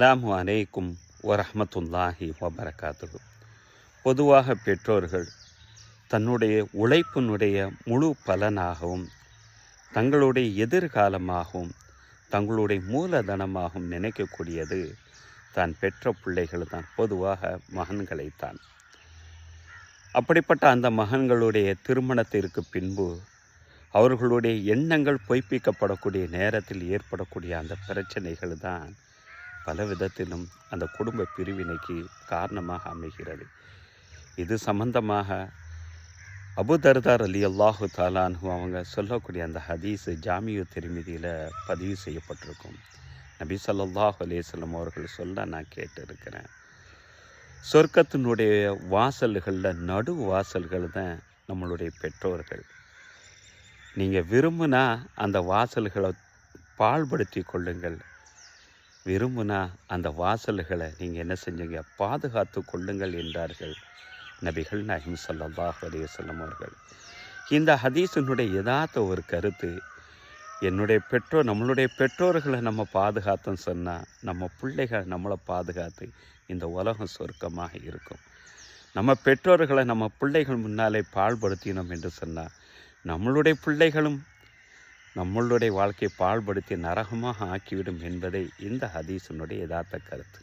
அலாம் அலைக்கும் வரமத்துல்லாஹி வபரகாத்து பொதுவாக பெற்றோர்கள் தன்னுடைய உழைப்பினுடைய முழு பலனாகவும் தங்களுடைய எதிர்காலமாகவும் தங்களுடைய மூலதனமாகவும் நினைக்கக்கூடியது தான் பெற்ற பிள்ளைகள் தான் பொதுவாக மகன்களைத்தான் அப்படிப்பட்ட அந்த மகன்களுடைய திருமணத்திற்கு பின்பு அவர்களுடைய எண்ணங்கள் பொய்ப்பிக்கப்படக்கூடிய நேரத்தில் ஏற்படக்கூடிய அந்த பிரச்சனைகள் தான் பல விதத்திலும் அந்த குடும்ப பிரிவினைக்கு காரணமாக அமைகிறது. இது சம்பந்தமாக அபுதர்தார் அலி அல்லாஹு தாலான்னு அவங்க சொல்லக்கூடிய அந்த ஹதீஸு ஜாமியு திருமதியில் பதிவு செய்யப்பட்டிருக்கும். நபி ஸல்லல்லாஹு அலைஹி அவர்கள் சொல்ல நான் கேட்டிருக்கிறேன். சொர்க்கத்தினுடைய வாசல்களில் நடு வாசல்கள் தான் நம்மளுடைய பெற்றோர்கள். நீங்கள் விரும்புனா அந்த வாசல்களை பால்படுத்தி கொள்ளுங்கள். விரும்புனா அந்த வாசல்களை நீங்கள் என்ன செஞ்சீங்க? பாதுகாத்து கொள்ளுங்கள் என்றார்கள் நபிகள் நாயகம் ஸல்லல்லாஹு அலைஹி வஸல்லம் அவர்கள். இந்த ஹதீஸினுடைய யதார்த்த ஒரு கருத்து என்னுடைய பெற்றோர் நம்மளுடைய பெற்றோர்களை நம்ம பாதுகாத்தோன்னு சொன்னால் நம்ம பிள்ளைகள் நம்மளை பாதுகாத்து இந்த உலகம் சொர்க்கமாக இருக்கும். நம்ம பெற்றோர்களை நம்ம பிள்ளைகள் முன்னாலே பாழ்படுத்தினோம் என்று சொன்னால் நம்மளுடைய பிள்ளைகளும் நம்மளுடைய வாழ்க்கையை பாழ்படுத்தி நரகமாக ஆக்கிவிடும் என்பதே இந்த ஹதீசனுடைய யதார்த்த கருத்து.